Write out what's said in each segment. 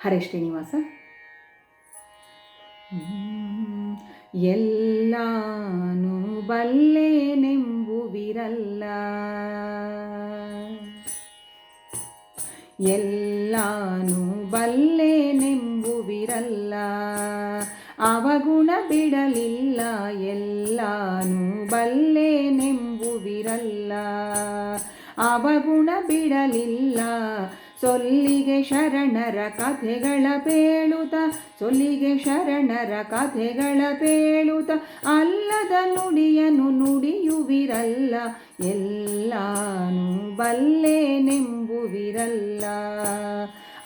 ಹರೇ ಶ್ರೀನಿವಾಸ. ಎಲ್ಲಾನು ಬಲ್ಲೆನೆಂಬುವಿರಲ್ಲ. ಎಲ್ಲಾನು ಬಲ್ಲೆನೆಂಬುವಿರಲ್ಲ. ಅವಗುಣ ಬಿಡಲಿಲ್ಲ ಎಲ್ಲಾನು ಬಲ್ಲೆನೆಂಬುವಿರಲ್ಲ. ಅವಗುಣ ಬಿಡಲಿಲ್ಲ ಸೊಲ್ಲಿಗೆ ಶರಣರ ಕಥೆಗಳ ಪೇಳುತ, ಸೊಲ್ಲಿಗೆ ಶರಣರ ಕಥೆಗಳ ಪೇಳುತ. ಅಲ್ಲದ ನುಡಿಯನು ನುಡಿಯುವಿರಲ್ಲ, ಎಲ್ಲಾನು ಬಲ್ಲೇನೆಂಬುವಿರಲ್ಲ.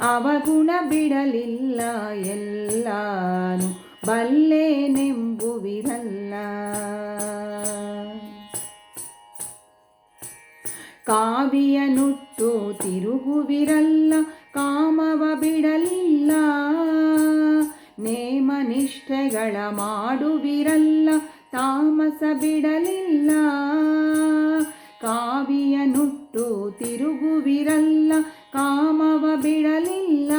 ಅವಗುಣ ಬಿಡಲಿಲ್ಲ, ಎಲ್ಲಾನು ಬಲ್ಲೆನೆಂಬುವಿರಲ್ಲ. ಕಾವಿಯ ನುಟ್ಟು ತಿರುಗುವಿರಲ್ಲ, ಕಾಮವ ಬಿಡಲಿಲ್ಲ ನೇಮ ನಿಷ್ಠೆಗಳ ಮಾಡುವಿರಲ್ಲ, ತಾಮಸ ಬಿಡಲಿಲ್ಲ. ಕಾವಿಯನುಟ್ಟು ತಿರುಗುವಿರಲ್ಲ, ಕಾಮವ ಬಿಡಲಿಲ್ಲ.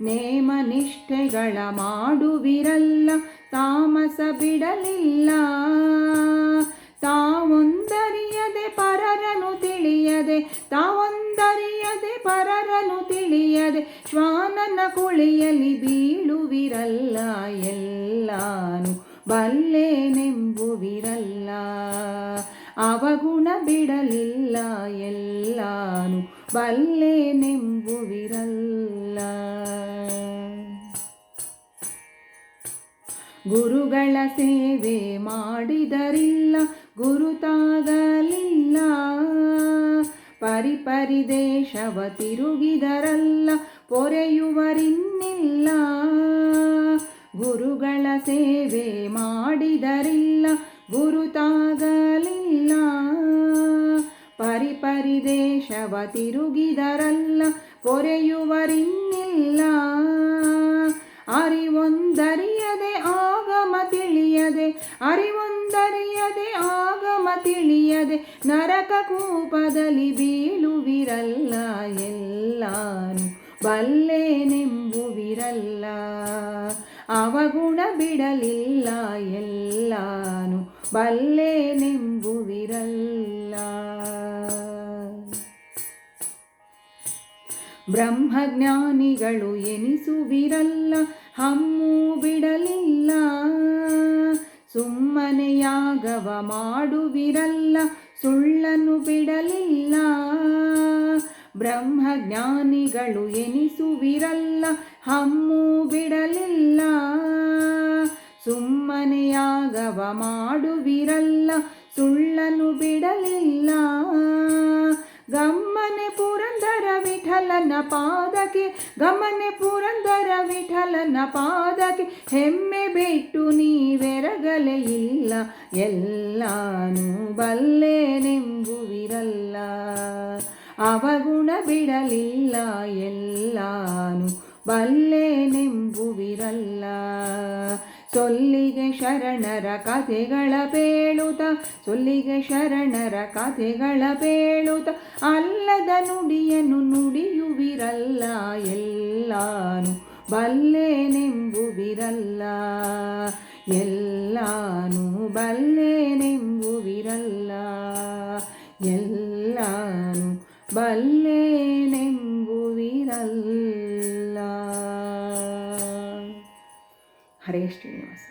ನೇಮ ನಿಷ್ಠೆಗಳ ಮಾಡುವಿರಲ್ಲ, ತಾಮಸ ಬಿಡಲಿಲ್ಲ. ಪರರನು ತಿಳಿಯದೆ, ತಾವೊಂದರಿಯದೆ ಪರರನು ತಿಳಿಯದೆ, ಶ್ವಾನನ ಕುಳಿಯಲಿ ಬೀಳುವಿರಲ್ಲ ಎಲ್ಲಾನು, ಬಲ್ಲೆನೆಂಬುವಿರಲ್ಲ. ಅವಗುಣ ಬಿಡಲಿಲ್ಲ ಎಲ್ಲಾನು, ಬಲ್ಲೆನೆಂಬುವಿರಲ್ಲ. ಗುರುಗಳ ಸೇವೆ ಮಾಡಿದರಿಲ್ಲ ಗುರುತಾಗಲಿಲ್ಲ ಪರಿಪರಿ ದೇಶವ ತಿರುಗಿದರಲ್ಲ, ಪೊರೆಯುವರಿನ್ನಿಲ್ಲ. ಗುರುಗಳ ಸೇವೆ ಮಾಡಿದರಿಲ್ಲ, ಗುರುತಾಗಲಿಲ್ಲ. ಪರಿಪರಿ ದೇಶವ ತಿರುಗಿದರಲ್ಲ, ಪೊರೆಯುವರಿನ್ನಿಲ್ಲ. ಅರಿವೊಂದರಿಯದೆ ಆಗಮ ತಿಳಿಯದೆ, ಅರಿವೊಂದರಿಯದೆ ಆಗಮ ತಿಳಿಯದೆ ನರಕ ಕೂಪದಲ್ಲಿ ಬೀಳುವಿರಲ್ಲ ಎಲ್ಲಾನು. ಬಲ್ಲೆನೆಂಬುವಿರಲ್ಲ ಅವಗುಣ ಬಿಡಲಿಲ್ಲ ಎಲ್ಲಾನು. ಬಲ್ಲೆನೆಂಬುವಿರಲ್ಲ. ಬ್ರಹ್ಮಜ್ಞಾನಿಗಳು ಎನಿಸುವಿರಲ್ಲ ಹಮ್ಮು ಬಿಡಲಿಲ್ಲ ಯಾಗವ ಮಾಡುವಿರಲ್ಲ ಸುಳ್ಳನ್ನು ಬಿಡಲಿಲ್ಲ. ಬ್ರಹ್ಮಜ್ಞಾನಿಗಳು ಎನಿಸುವಿರಲ್ಲ ಹಮ್ಮು ಬಿಡಲಿಲ್ಲ. ಸುಮ್ಮನೆ ಯಾಗವ ಮಾಡುವಿರಲ್ಲ ಸುಳ್ಳನ್ನು ಬಿಡಲಿಲ್ಲ. ಗಮ್ಮನೆ ಪುರಂದರ ವಿಠಲನ ಪಾದಕ್ಕೆ ಗಮನೆ ಪುರಂದರ ವಿಠಲನ ಪಾದಕ್ಕೆ, ಹೆಮ್ಮೆ ಬಿಟ್ಟು ನೀವೆರಗಲೇ ಇಲ್ಲ, ಎಲ್ಲಾನು ಬಲ್ಲೇನೆಂಬುವಿರಲ್ಲ. ಅವಗುಣ ಬಿಡಲಿಲ್ಲ, ಎಲ್ಲಾನು ಬಲ್ಲೆನೆಂಬುವಿರಲ್ಲ. ಸೊಲ್ಲಿಗೆ ಶರಣರ ಕಥೆಗಳ ಬೇಳುತ, ಸೊಲ್ಲಿಗೆ ಶರಣರ ಕಥೆಗಳ ಬೇಳುತ, ಅಲ್ಲದ ನುಡಿಯನ್ನು ನುಡಿಯುವಿರಲ್ಲ, ಎಲ್ಲಾನು ಬಲ್ಲೆನೆಂಬುವಿರಲ್ಲ ಎಲ್ಲಾನು ಬಲ್ಲೆನೆಂಬುವಿರಲ್ಲ ಎಲ್ಲಾನು ಬಲ್ಲೆನೆಂಬುವಿರಲ್ಲ ಹರೇ ಶ್ರೀನಿವಾಸ